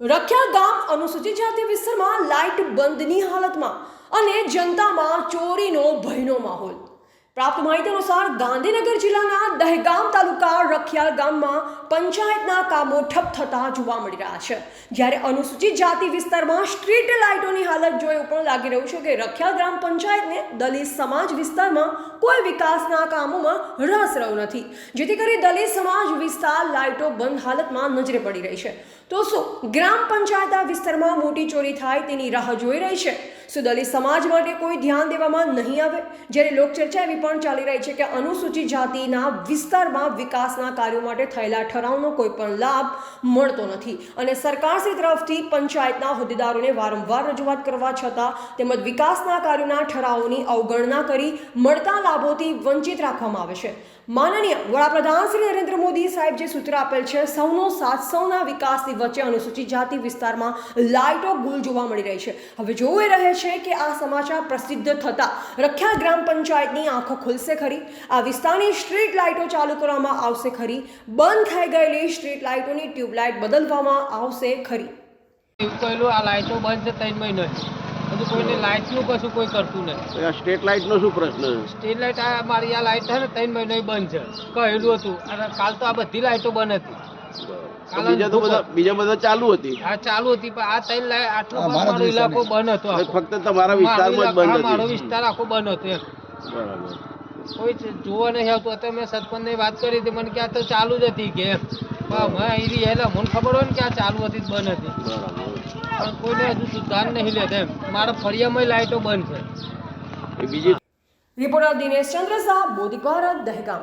રખિયા ગામ અનુસૂચિત જાતિ વિસ્તારમાં લાઇટ બંધની હાલતમાં અને જનતામાં ચોરીનો ભયનો માહોલ. પ્રાપ્ત માહિતી અનુસાર ગાંધીનગર જિલ્લાના દહેગામ તાલુકા રખિયાલ ગામમાં પંચાયતના કામો ઠપ થતા જોવા મળી રહ્યા છે. જ્યારે અનુસૂચિત જાતિ વિસ્તારમાં સ્ટ્રીટ લાઇટોની હાલત જોઈ પણ લાગી રહ્યું છે કે રખિયાલ ગ્રામ પંચાયતને દલિત સમાજ વિસ્તારમાં કોઈ વિકાસના કામોમાં રસ રહ્યો નથી. જેથી કરી દલિત સમાજ વિસ્તાર લાઇટો બંધ હાલતમાં નજરે પડી રહી છે. તો શું ગ્રામ પંચાયત વિસ્તારમાં મોટી ચોરી થાય તેની રાહ જોઈ રહી છે? શું દલિત સમાજ માટે કોઈ ધ્યાન દેવામાં નહીં આવે? જ્યારે લોકચર્ચા એવી પણ ચાલી રહી છે કે અનુસૂચિત જાતિના વિસ્તારમાં વિકાસના કાર્યો માટે થયેલા ઠરાવનો કોઈ પણ લાભ મળતો નથી. અને સરકારશ્રી તરફથી પંચાયતના હોદ્દેદારોને વારંવાર રજૂઆત કરવા છતાં તેમજ વિકાસના કાર્યોના ઠરાવોની અવગણના કરી મળતા લાભોથી વંચિત રાખવામાં આવે છે. માનનીય વડાપ્રધાન શ્રી નરેન્દ્ર મોદી સાહેબ જે સૂત્ર આપેલ છે, સૌનો સાથ સૌના વિકાસની વચ્ચે અનુસૂચિત જાતિ વિસ્તારમાં લાઇટો ગુલ જોવા મળી રહી છે. હવે જોવું એ રહે છે કે આ સમાચાર પ્રસિદ્ધ થતા રખ્યા ગ્રામ પંચાયતની આંખો ખુલશે ખરી. આ વિસ્તારની સ્ટ્રીટ લાઇટો ચાલુ કરવામાં આવશે ખરી. બંધ થઈ ગયેલી સ્ટ્રીટ લાઇટોની ટ્યુબલાઇટ બદલવામાં આવશે ખરી. કહેલું આ લાઇટો બંધ ત્રણ મહિના. બધું કોઈને લાઇટનું કશું કોઈ કરતું આ સ્ટ્રીટ લાઇટનો શું પ્રશ્ન સ્ટેટ લાઇટ આ મારી આ લાઇટ છે ને ત્રણ મહિનો બંધ છે. કહેલું હતું. અને કાલ તો આ બધી લાઇટો બંધ હતી. બીજા તો બધા બીજા બધા ચાલુ હતી. આ ચાલુ હતી પણ આ ત્રણ લાઇટ આટલો મારો ઇલાકો બંધ હતો ફક્ત તમારા વિસ્તારમાં જ મારો ઇલાકો- મારો વિસ્તાર આખો બંધ હતો એમ. બરાબર. કોઈ જ જોવા નહીં આવતું. અત્યારે મેં સરપંચને વાત કરી હતી મને કે આ તો ચાલુ જ હતી કે. એમ અહીં રહી એટલે મને ખબર હોય ને કે આ ચાલુ હતી જ બંધ હતી. પણ કોઈને હજુ સુધાર નહીં લેતા એમ. મારા ફળિયામાં લાઇટો બંધ છે. એ બીજી રિપોર્ટર દિનેશ ચંદ્ર શાહ મોદી દહેગામ.